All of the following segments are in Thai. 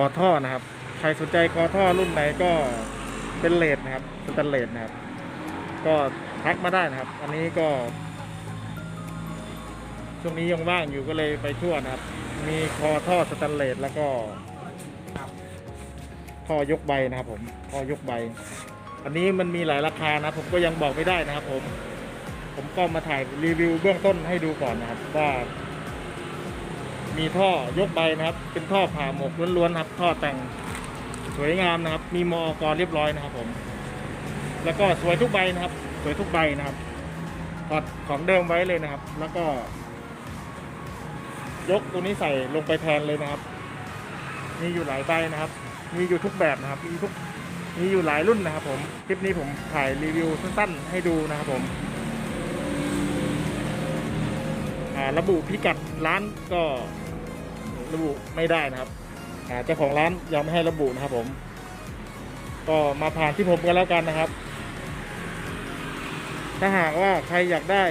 อท่อนะครับ ใครสนใจคอท่อรุ่นไหนก็เป็นเลดนะครับสแตนเลสนะครับ ก็ทักมาได้นะครับ อันนี้ก็ ช่วงนี้ยังว่างอยู่ก็เลยไปทั่วนะครับ มีคอท่อสแตนเลสแล้วก็ท่อยกใบนะครับ ผมท่อยกใบ อันนี้มันมีหลายราคานะผมก็ยังบอกไม่ได้นะครับ ผม ผมก็มาถ่ายรีวิวเบื้องต้นให้ดูก่อนนะครับ ว่า มีท่อยกใบนะครับ เป็นท่อผ่าหมกล้วนๆครับ ท่อแต่งสวยงามนะครับ มีมอกรเรียบร้อยนะครับ ผม แล้วก็สวยทุกใบนะครับ สวยทุกใบนะครับถอดของเดิมไว้เลยนะครับ แล้วก็ ยกตัวนี้ใส่ลงไปแทนเลยนะครับ มีอยู่หลายใบนะครับ มีอยู่ทุกแบบนะครับ มีทุกมีอยู่หลายรุ่นนะครับ ผม คลิปนี้ผมถ่ายรีวิวสั้นๆ ให้ดูนะครับ ผมระบุพิกัดร้านก็ ระบุไม่ได้นะครับอาเจ้าของร้านยังไม่ให้ระบุนะครับ ผม ก็มาผ่านที่ผมกันแล้วกันนะครับ ถ้าหากว่าใครอยากได้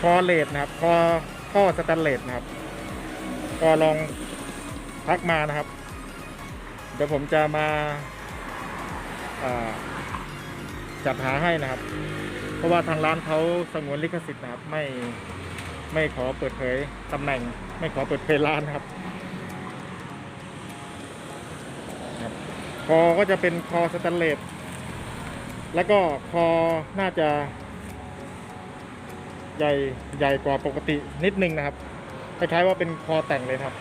คอเลดนะครับคอท่อสแตนเลสนะครับ ก็ลองทักมานะครับ เดี๋ยวผมจะมาาจัดหาให้นะครับ เพราะว่าทางร้านเขาสงวนลิขสิทธิ์นะครับไม่ ไม่ขอเปิดเผยตำแหน่ง ไม่ขอเปิดเผยร้านครับคอก็จะเป็นคอสแตนเลสแล้วก็คอน่าจะ ใหญ่ใหญ่กว่าปกตินิดนึงนะครับคล้ายๆว่าเป็นคอแต่งเลยครับ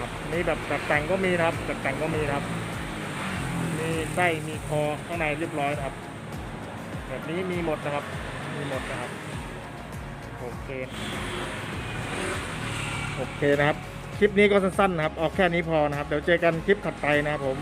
ครับนี่แบบแบบแต่งก็มีนะครับแบบแต่งก็มีครับ มีไส้มีคอข้างในเรียบร้อยครับ แบบนี้มีหมดนะครับ มีหมดนะครับ โอเค โอเคนะครับ คลิปนี้ก็สั้นๆนะครับ ออกแค่นี้พอนะครับ เดี๋ยวเจอกันคลิปถัดไปนะครับผม